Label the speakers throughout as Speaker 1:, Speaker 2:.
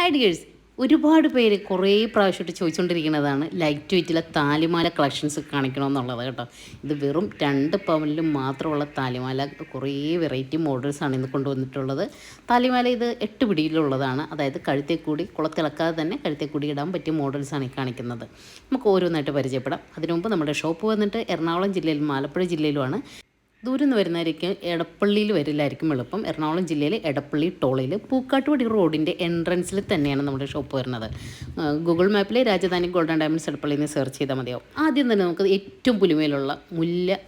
Speaker 1: Hi dears. ഒരുപാട് പേര് കുറേ പ്രാവശ്യമായിട്ട് ചോദിച്ചുകൊണ്ടിരിക്കുന്നതാണ് ലൈറ്റ് വെയിറ്റിലെ താലിമാല കളക്ഷൻസ് കാണിക്കണമെന്നുള്ളത് കേട്ടോ. ഇത് വെറും രണ്ട് പവനിലും മാത്രമുള്ള താലിമാല കുറേ വെറൈറ്റി മോഡൽസാണ് ഇന്ന് കൊണ്ടുവന്നിട്ടുള്ളത്. താലിമാല ഇത് എട്ട് പിടിയിലുള്ളതാണ്. അതായത് കഴുത്തെ കൂടി കുളത്തിളക്കാതെ തന്നെ കഴുത്തെ കൂടി ഇടാൻ പറ്റിയ മോഡൽസാണ് ഈ കാണിക്കുന്നത്. നമുക്ക് ഓരോന്നായിട്ട് പരിചയപ്പെടാം. അതിനുമുമ്പ് നമ്മുടെ ഷോപ്പ് വന്നിട്ട് എറണാകുളം ജില്ലയിലും ആലപ്പുഴ ജില്ലയിലുമാണ്. ദൂരം നിന്ന് വരുന്നവർക്ക് എടപ്പള്ളിയിൽ വരില്ലായിരിക്കും എളുപ്പം. എറണാകുളം ജില്ലയിലെ എടപ്പള്ളി ടോളിൽ പൂക്കാട്ടുപടി റോഡിന്റെ എൻട്രൻസിൽ തന്നെയാണ് നമ്മുടെ ഷോപ്പ് വരുന്നത്. ഗൂഗിൾ മാപ്പിൽ രാജധാനി ഗോൾഡൻ ഡയമണ്ട്സ് എടപ്പള്ളി എന്ന് സെർച്ച് ചെയ്താൽ മതിയാവും. ആദ്യം തന്നെ നമുക്ക് ഏറ്റവും പുലിമയിലുള്ള മുല്ല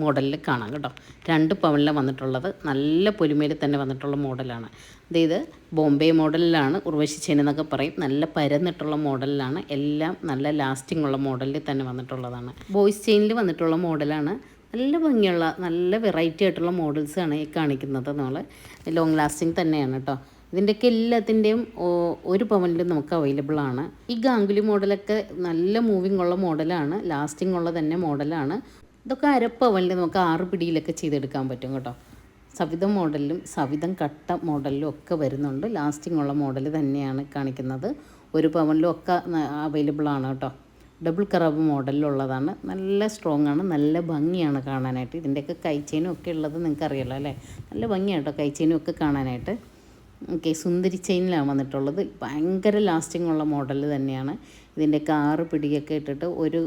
Speaker 1: മോഡലിൽ കാണാം കേട്ടോ. രണ്ട് പവനിലാണ് വന്നിട്ടുള്ളത്. നല്ല പുലിമയിൽ തന്നെ വന്നിട്ടുള്ള മോഡലാണ് അതായത് ബോംബെ മോഡലിലാണ് ഉർവശി ചെയിൻ എന്നൊക്കെ പറയും. നല്ല പരന്നിട്ടുള്ള മോഡലിലാണ് എല്ലാം നല്ല ലാസ്റ്റിംഗ് ഉള്ള മോഡലിൽ തന്നെ വന്നിട്ടുള്ളതാണ്. ബോയ്സ് ചെയിനിൽ വന്നിട്ടുള്ള മോഡലാണ് നല്ല ഭംഗിയുള്ള നല്ല വെറൈറ്റി ആയിട്ടുള്ള മോഡൽസാണ് ഈ കാണിക്കുന്നത് നമ്മൾ ലോങ് ലാസ്റ്റിംഗ് തന്നെയാണ് കേട്ടോ ഇതിന്റെയൊക്കെ എല്ലാത്തിന്റെയും ഒരു പവനിലും നമുക്ക് അവൈലബിൾ ആണ്. ഈ ഗാംഗുലി മോഡലൊക്കെ നല്ല മൂവിങ് ഉള്ള മോഡലാണ് ലാസ്റ്റിംഗ് ഉള്ള തന്നെ മോഡലാണ് ഇതൊക്കെ അരപ്പവനിൽ നമുക്ക് ആറ് പിടിയിലൊക്കെ ചെയ്തെടുക്കാൻ പറ്റും കേട്ടോ. സവിധം മോഡലിലും സവിധം കട്ട മോഡലിലും ഒക്കെ വരുന്നുണ്ട്. ലാസ്റ്റിംഗ് ഉള്ള മോഡൽ തന്നെയാണ് കാണിക്കുന്നത്. ഒരു പവനിലും ഒക്കെ അവൈലബിൾ ആണ് കേട്ടോ ഡബിൾ കറബ് മോഡലിലുള്ളതാണ്. നല്ല സ്ട്രോങ് ആണ് നല്ല ഭംഗിയാണ് കാണാനായിട്ട്. ഇതിന്റെയൊക്കെ കൈച്ചേനും ഒക്കെ ഉള്ളത് നിങ്ങൾക്ക് അറിയാലോ അല്ലേ? നല്ല ഭംഗിയാണ് കേട്ടോ കൈച്ചേനും ഒക്കെ കാണാനായിട്ട്. ഓക്കെ സുന്ദരി ചെയിനിലാണ് വന്നിട്ടുള്ളത്. ഭയങ്കര ലാസ്റ്റിംഗ് ഉള്ള മോഡൽ തന്നെയാണ്. ഇതിന്റെയൊക്കെ ആറ് പിടിയൊക്കെ ഇട്ടിട്ട് ഒരു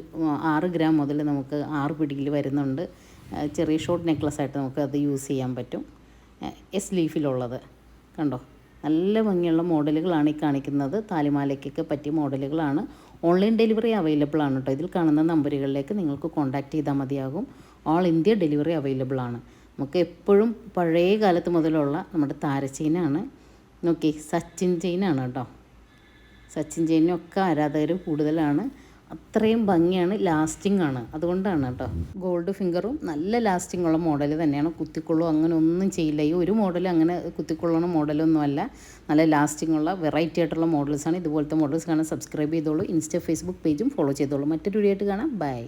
Speaker 1: ആറ് ഗ്രാം മുതൽ നമുക്ക് ആറ് പിടിയിൽ വരുന്നുണ്ട്. ചെറിയ ഷോർട്ട് നെക്ലസ് ആയിട്ട് നമുക്ക് അത് യൂസ് ചെയ്യാൻ പറ്റും. എസ് ലീഫിലുള്ളത് കണ്ടോ? നല്ല ഭംഗിയുള്ള മോഡലുകളാണ് ഈ കാണിക്കുന്നത്. താലിമാലയ്ക്കൊക്കെ പറ്റിയ മോഡലുകളാണ്. ഓൺലൈൻ ഡെലിവറി അവൈലബിൾ ആണ് കേട്ടോ. ഇതിൽ കാണുന്ന നമ്പറുകളിലേക്ക് നിങ്ങൾക്ക് കോൺടാക്റ്റ് ചെയ്താൽ മതിയാകും. ഓൾ ഇന്ത്യ ഡെലിവറി അവൈലബിൾ ആണ്. നമുക്ക് എപ്പോഴും പഴയ കാലത്ത് മുതലുള്ള നമ്മുടെ താരച്ചെയിനാണ് നോക്കി സച്ചിൻ ചെയിനാണ് കേട്ടോ. സച്ചിൻ ചെയിനൊക്കെ ആരാധകർ കൂടുതലാണ്. അത്രയും ഭംഗിയാണ് ലാസ്റ്റിംഗ് ആണ്. അതുകൊണ്ടാണ് കേട്ടോ. ഗോൾഡ് ഫിംഗറും നല്ല ലാസ്റ്റിംഗ് ഉള്ള മോഡൽ തന്നെയാണ്. കുത്തിക്കൊള്ളു അങ്ങനെ ഒന്നും ചെയ്യില്ല. ഈ ഒരു മോഡൽ അങ്ങനെ കുത്തിക്കൊള്ളണ മോഡലൊന്നും അല്ല. നല്ല ലാസ്റ്റിംഗ് ഉള്ള വെറൈറ്റി ആയിട്ടുള്ള മോഡൽസാണ്. ഇതുപോലത്തെ മോഡൽസ് കാണാൻ സബ്സ്ക്രൈബ് ചെയ്തോളൂ. ഇൻസ്റ്റ ഫേസ്ബുക്ക് പേജും ഫോളോ ചെയ്തോളൂ. മറ്റൊരു വീഡിയോ ആയിട്ട് കാണാം. ബൈ.